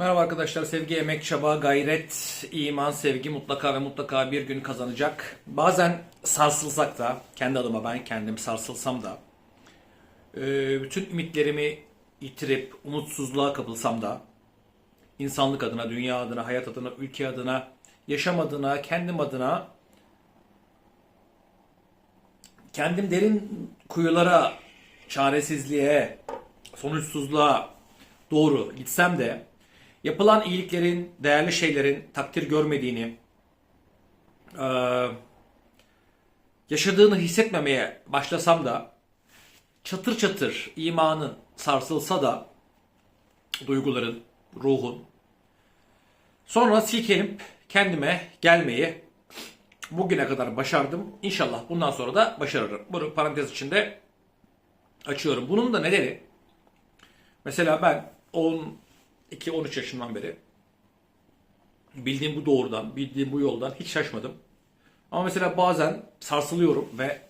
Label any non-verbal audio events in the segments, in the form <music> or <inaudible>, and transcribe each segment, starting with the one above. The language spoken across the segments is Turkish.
Merhaba arkadaşlar. Sevgi, emek, çaba, gayret, iman, sevgi mutlaka ve mutlaka bir gün kazanacak. Bazen sarsılsak da, kendi adıma ben kendim sarsılsam da, e, bütün ümitlerimi yitirip umutsuzluğa kapılsam da, insanlık adına, dünya adına, hayat adına, ülke adına, yaşam adına, kendim adına, kendim derin kuyulara, çaresizliğe, sonuçsuzluğa doğru gitsem de yapılan iyiliklerin, değerli şeylerin takdir görmediğini, eee, yaşadığını hissetmemeye başlasam da çatır çatır imanın sarsılsa da duyguların, ruhun sonra silkelenip kendime gelmeyi bugüne kadar başardım. İnşallah bundan sonra da başarırım. Bunu parantez içinde açıyorum. Bunun da nedeni mesela ben 12-13 yaşından beri bildiğim bu doğrudan, bildiğim bu yoldan hiç şaşmadım. Ama mesela bazen sarsılıyorum ve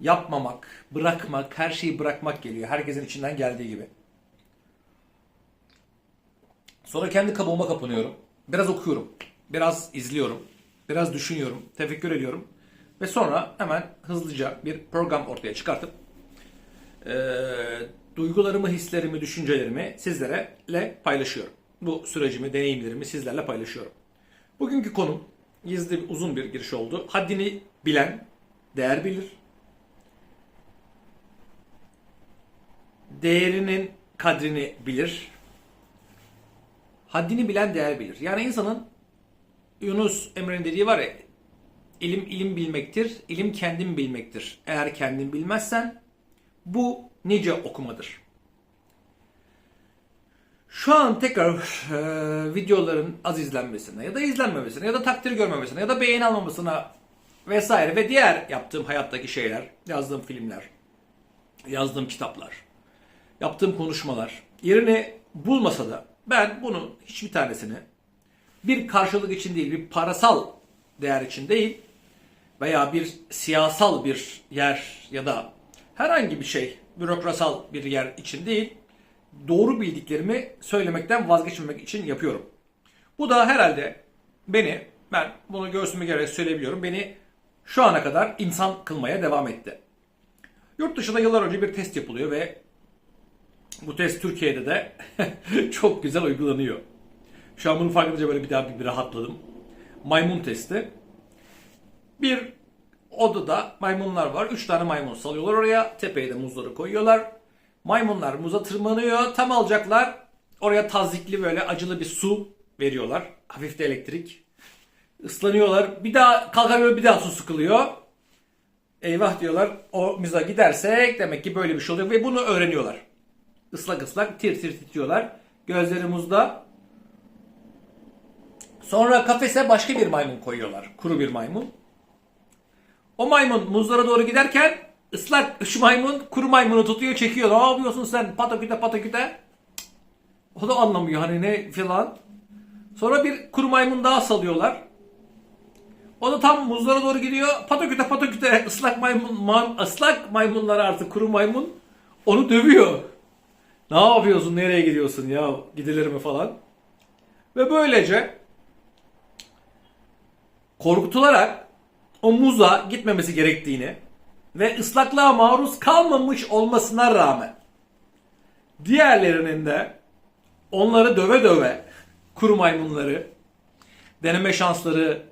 yapmamak, bırakmak, her şeyi bırakmak geliyor. Herkesin içinden geldiği gibi. Sonra kendi kabuğuma kapanıyorum. Biraz okuyorum. Biraz izliyorum. Biraz düşünüyorum. Tefekkür ediyorum. Ve sonra hemen hızlıca bir program ortaya çıkartıp eee, duygularımı, hislerimi, düşüncelerimi sizlerle paylaşıyorum. Bu sürecimi, deneyimlerimi sizlerle paylaşıyorum. Bugünkü konum gizli uzun bir giriş oldu. Haddini bilen değer bilir. Değerinin kadrini bilir. Haddini bilen değer bilir. Yani insanın Yunus Emre'nin dediği var ya ilim ilim bilmektir, ilim kendin bilmektir. Eğer kendin bilmezsen bu nice okumadır. Şu an tekrar e, videoların az izlenmesine ya da izlenmemesine ya da takdir görmemesine ya da beğeni almamasına vesaire ve diğer yaptığım hayattaki şeyler, yazdığım filmler, yazdığım kitaplar, yaptığım konuşmalar yerini bulmasa da ben bunun hiçbir tanesini bir karşılık için değil, bir parasal değer için değil veya bir siyasal bir yer ya da herhangi bir şey, bürokrasal bir yer için değil, doğru bildiklerimi söylemekten vazgeçmemek için yapıyorum. Bu da herhalde beni, ben bunu göğsüme gerek söyleyebiliyorum, beni şu ana kadar insan kılmaya devam etti. Yurt dışında yıllar önce bir test yapılıyor ve bu test Türkiye'de de <laughs> çok güzel uygulanıyor. Şu an bunu fark edince böyle bir daha bir, bir rahatladım. Maymun testi. Bir odada maymunlar var. Üç tane maymun salıyorlar oraya. Tepeye de muzları koyuyorlar. Maymunlar muza tırmanıyor. Tam alacaklar. Oraya tazikli böyle acılı bir su veriyorlar. Hafif de elektrik. Islanıyorlar. Bir daha kalkar böyle bir daha su sıkılıyor. Eyvah diyorlar. O muza gidersek demek ki böyle bir şey oluyor. Ve bunu öğreniyorlar. Islak ıslak tir tir titriyorlar. Gözleri muzda. Sonra kafese başka bir maymun koyuyorlar. Kuru bir maymun. O maymun muzlara doğru giderken ıslak şu maymun kuru maymunu tutuyor çekiyor. Ne yapıyorsun sen pataküte pataküte? O da anlamıyor hani ne falan. Sonra bir kuru maymun daha salıyorlar. O da tam muzlara doğru gidiyor. Pataküte pataküte ıslak maymun, man, ıslak maymunlar artık kuru maymun onu dövüyor. Ne yapıyorsun? Nereye gidiyorsun ya? Gidilir mi falan. Ve böylece korkutularak o muza gitmemesi gerektiğini ve ıslaklığa maruz kalmamış olmasına rağmen diğerlerinin de onları döve döve kuru maymunları deneme şansları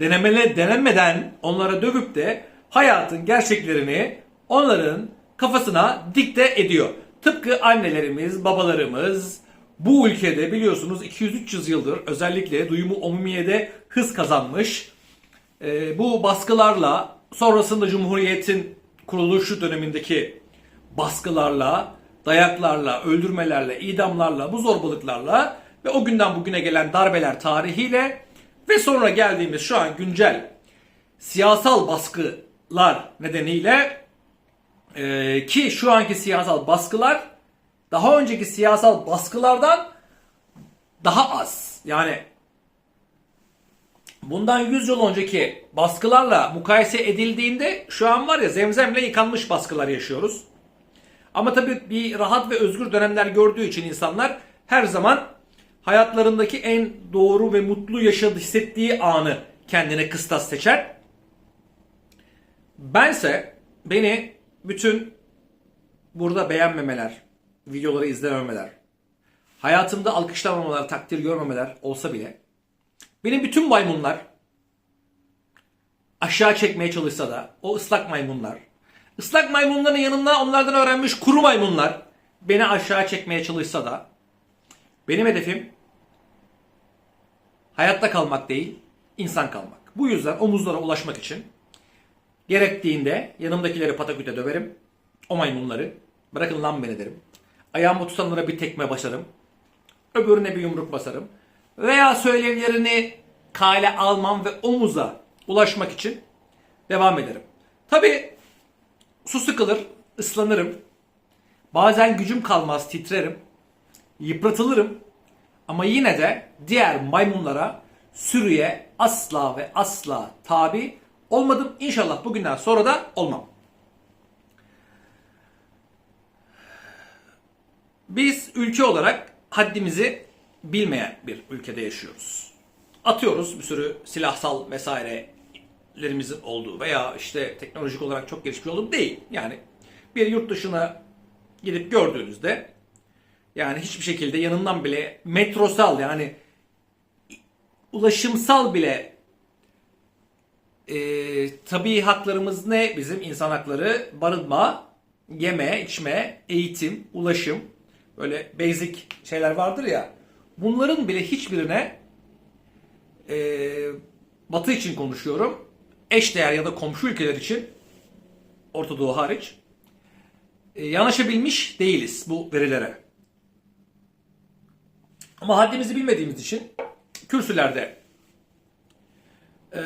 denemele denemeden onlara dövüp de hayatın gerçeklerini onların kafasına dikte ediyor. Tıpkı annelerimiz, babalarımız bu ülkede biliyorsunuz 200-300 yıldır özellikle duyumu omumiyede hız kazanmış. Ee, bu baskılarla sonrasında Cumhuriyet'in kuruluşu dönemindeki baskılarla, dayaklarla, öldürmelerle, idamlarla, bu zorbalıklarla ve o günden bugüne gelen darbeler tarihiyle ve sonra geldiğimiz şu an güncel siyasal baskılar nedeniyle e, ki şu anki siyasal baskılar daha önceki siyasal baskılardan daha az. Yani bundan 100 yıl önceki baskılarla mukayese edildiğinde şu an var ya zemzemle yıkanmış baskılar yaşıyoruz. Ama tabii bir rahat ve özgür dönemler gördüğü için insanlar her zaman hayatlarındaki en doğru ve mutlu yaşadığı hissettiği anı kendine kıstas seçer. Bense beni bütün burada beğenmemeler, videoları izlememeler, hayatımda alkışlamamalar, takdir görmemeler olsa bile benim bütün maymunlar aşağı çekmeye çalışsa da o ıslak maymunlar, ıslak maymunların yanında onlardan öğrenmiş kuru maymunlar beni aşağı çekmeye çalışsa da benim hedefim hayatta kalmak değil, insan kalmak. Bu yüzden omuzlara ulaşmak için gerektiğinde yanımdakileri pataküte döverim. O maymunları. Bırakın lan beni derim. Ayağımı tutanlara bir tekme basarım. Öbürüne bir yumruk basarım. Veya söylevlerini kale almam ve omuza ulaşmak için devam ederim. Tabi su sıkılır, ıslanırım. Bazen gücüm kalmaz, titrerim. Yıpratılırım. Ama yine de diğer maymunlara, sürüye asla ve asla tabi olmadım. İnşallah bugünden sonra da olmam. Biz ülke olarak haddimizi bilmeyen bir ülkede yaşıyoruz. Atıyoruz bir sürü silahsal vesairelerimizin olduğu veya işte teknolojik olarak çok gelişmiş olduğu değil. Yani bir yurt dışına gidip gördüğünüzde yani hiçbir şekilde yanından bile metrosal yani ulaşımsal bile e, tabii haklarımız ne bizim insan hakları? Barınma, yeme, içme, eğitim, ulaşım böyle basic şeyler vardır ya. Bunların bile hiçbirine e, Batı için konuşuyorum. Eşdeğer ya da komşu ülkeler için Orta Doğu hariç e, yanaşabilmiş değiliz bu verilere. Ama haddimizi bilmediğimiz için kürsülerde e,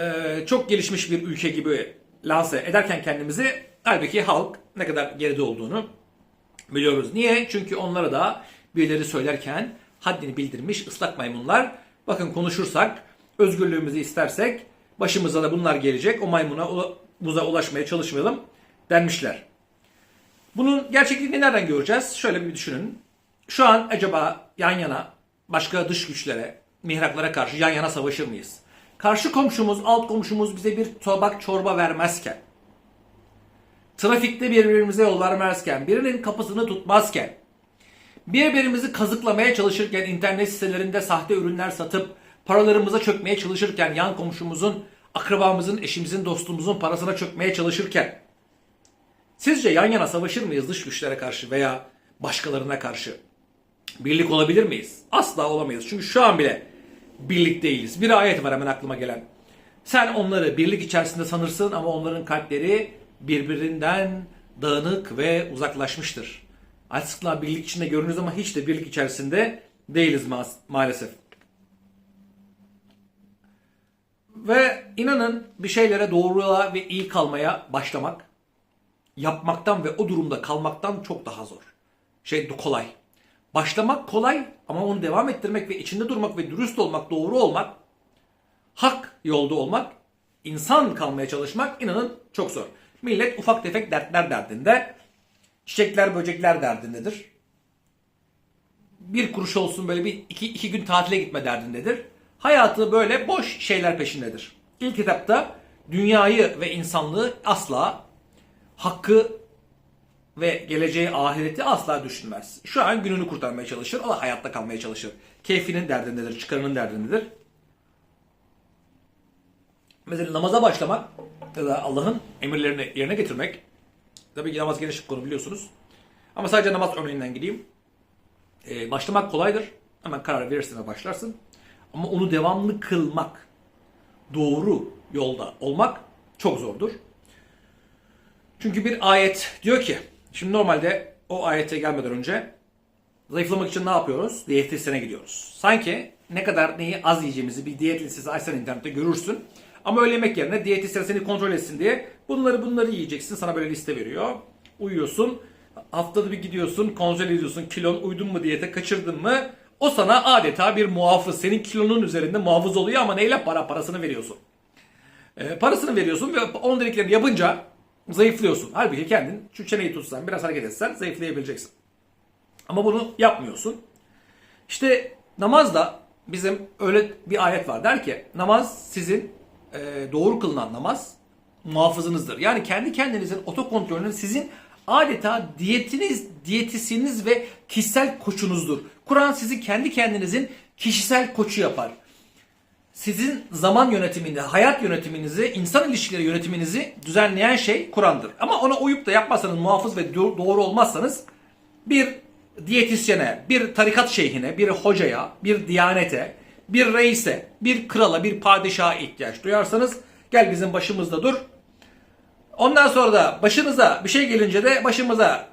çok gelişmiş bir ülke gibi lanse ederken kendimizi halbuki halk ne kadar geride olduğunu biliyoruz. Niye? Çünkü onlara da birileri söylerken haddini bildirmiş ıslak maymunlar. Bakın konuşursak, özgürlüğümüzü istersek başımıza da bunlar gelecek. O maymuna buza ulaşmaya çalışmayalım denmişler. Bunun gerçekliğini nereden göreceğiz? Şöyle bir düşünün. Şu an acaba yan yana başka dış güçlere, mihraklara karşı yan yana savaşır mıyız? Karşı komşumuz, alt komşumuz bize bir tabak çorba vermezken, trafikte birbirimize yol vermezken, birinin kapısını tutmazken, birbirimizi kazıklamaya çalışırken, internet sitelerinde sahte ürünler satıp paralarımıza çökmeye çalışırken, yan komşumuzun, akrabamızın, eşimizin, dostumuzun parasına çökmeye çalışırken, sizce yan yana savaşır mıyız dış güçlere karşı veya başkalarına karşı? Birlik olabilir miyiz? Asla olamayız. Çünkü şu an bile birlik değiliz. Bir ayet var hemen aklıma gelen. Sen onları birlik içerisinde sanırsın ama onların kalpleri birbirinden dağınık ve uzaklaşmıştır. Asla birlik içinde görünürüz ama hiç de birlik içerisinde değiliz ma- maalesef. Ve inanın bir şeylere doğruya ve iyi kalmaya başlamak yapmaktan ve o durumda kalmaktan çok daha zor. Şey kolay. Başlamak kolay ama onu devam ettirmek ve içinde durmak ve dürüst olmak, doğru olmak, hak yolda olmak, insan kalmaya çalışmak inanın çok zor. Millet ufak tefek dertler derdinde, çiçekler böcekler derdindedir. Bir kuruş olsun böyle bir iki, iki gün tatile gitme derdindedir. Hayatı böyle boş şeyler peşindedir. İlk etapta dünyayı ve insanlığı asla hakkı ve geleceği ahireti asla düşünmez. Şu an gününü kurtarmaya çalışır, da hayatta kalmaya çalışır. Keyfinin derdindedir, çıkarının derdindedir. Mesela namaza başlamak ya da Allah'ın emirlerini yerine getirmek. Tabii ki namaz geniş bir konu biliyorsunuz. Ama sadece namaz örneğinden gideyim. Ee, başlamak kolaydır. Hemen karar verirsin ve başlarsın. Ama onu devamlı kılmak, doğru yolda olmak çok zordur. Çünkü bir ayet diyor ki Şimdi normalde o ayete gelmeden önce zayıflamak için ne yapıyoruz? Diyetisyene gidiyoruz. Sanki ne kadar neyi az yiyeceğimizi bir diyet listesi açsan internette görürsün. Ama öyle yemek yerine diyetisyen seni kontrol etsin diye bunları bunları yiyeceksin. Sana böyle liste veriyor. Uyuyorsun. Haftada bir gidiyorsun. Kontrol ediyorsun. Kilon uydun mu diyete kaçırdın mı? O sana adeta bir muhafız. Senin kilonun üzerinde muhafız oluyor ama neyle para? Parasını veriyorsun. E, parasını veriyorsun ve onun dediklerini yapınca zayıflıyorsun. Halbuki kendin şu çeneyi tutsan, biraz hareket etsen zayıflayabileceksin. Ama bunu yapmıyorsun. İşte namazda bizim öyle bir ayet var der ki namaz sizin e, doğru kılınan namaz muhafızınızdır. Yani kendi kendinizin otokontrolünün sizin adeta diyetiniz, diyetisiniz ve kişisel koçunuzdur. Kur'an sizi kendi kendinizin kişisel koçu yapar. Sizin zaman yönetiminde, hayat yönetiminizi, insan ilişkileri yönetiminizi düzenleyen şey Kur'an'dır. Ama ona uyup da yapmazsanız, muhafız ve do- doğru olmazsanız bir diyetisyene, bir tarikat şeyhine, bir hocaya, bir diyanete, bir reise, bir krala, bir padişaha ihtiyaç duyarsanız gel bizim başımızda dur. Ondan sonra da başınıza bir şey gelince de başımıza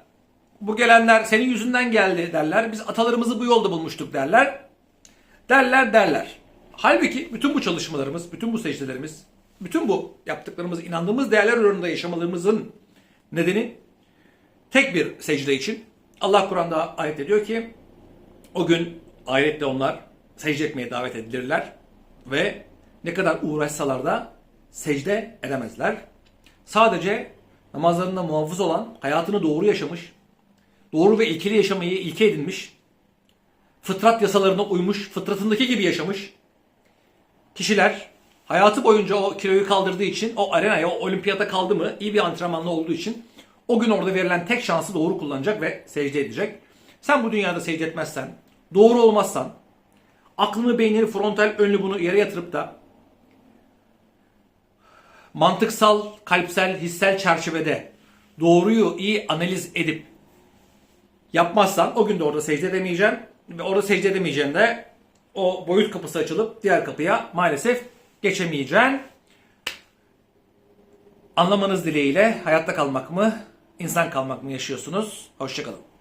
bu gelenler senin yüzünden geldi derler. Biz atalarımızı bu yolda bulmuştuk derler. Derler derler. Halbuki bütün bu çalışmalarımız, bütün bu secdelerimiz, bütün bu yaptıklarımız, inandığımız değerler önünde yaşamalarımızın nedeni tek bir secde için. Allah Kur'an'da ayet ediyor ki o gün ahirette onlar secde etmeye davet edilirler ve ne kadar uğraşsalar da secde edemezler. Sadece namazlarında muhafız olan, hayatını doğru yaşamış, doğru ve ilkeli yaşamayı ilke edinmiş, fıtrat yasalarına uymuş, fıtratındaki gibi yaşamış kişiler hayatı boyunca o kiloyu kaldırdığı için o arenaya, o olimpiyata kaldı mı iyi bir antrenmanlı olduğu için o gün orada verilen tek şansı doğru kullanacak ve secde edecek. Sen bu dünyada secde etmezsen, doğru olmazsan, aklını, beynini, frontal önlü bunu yere yatırıp da mantıksal, kalpsel, hissel çerçevede doğruyu iyi analiz edip yapmazsan o gün de orada secde edemeyeceksin. Ve orada secde edemeyeceksin de o boyut kapısı açılıp diğer kapıya maalesef geçemeyeceksin. Anlamanız dileğiyle hayatta kalmak mı, insan kalmak mı yaşıyorsunuz? Hoşçakalın.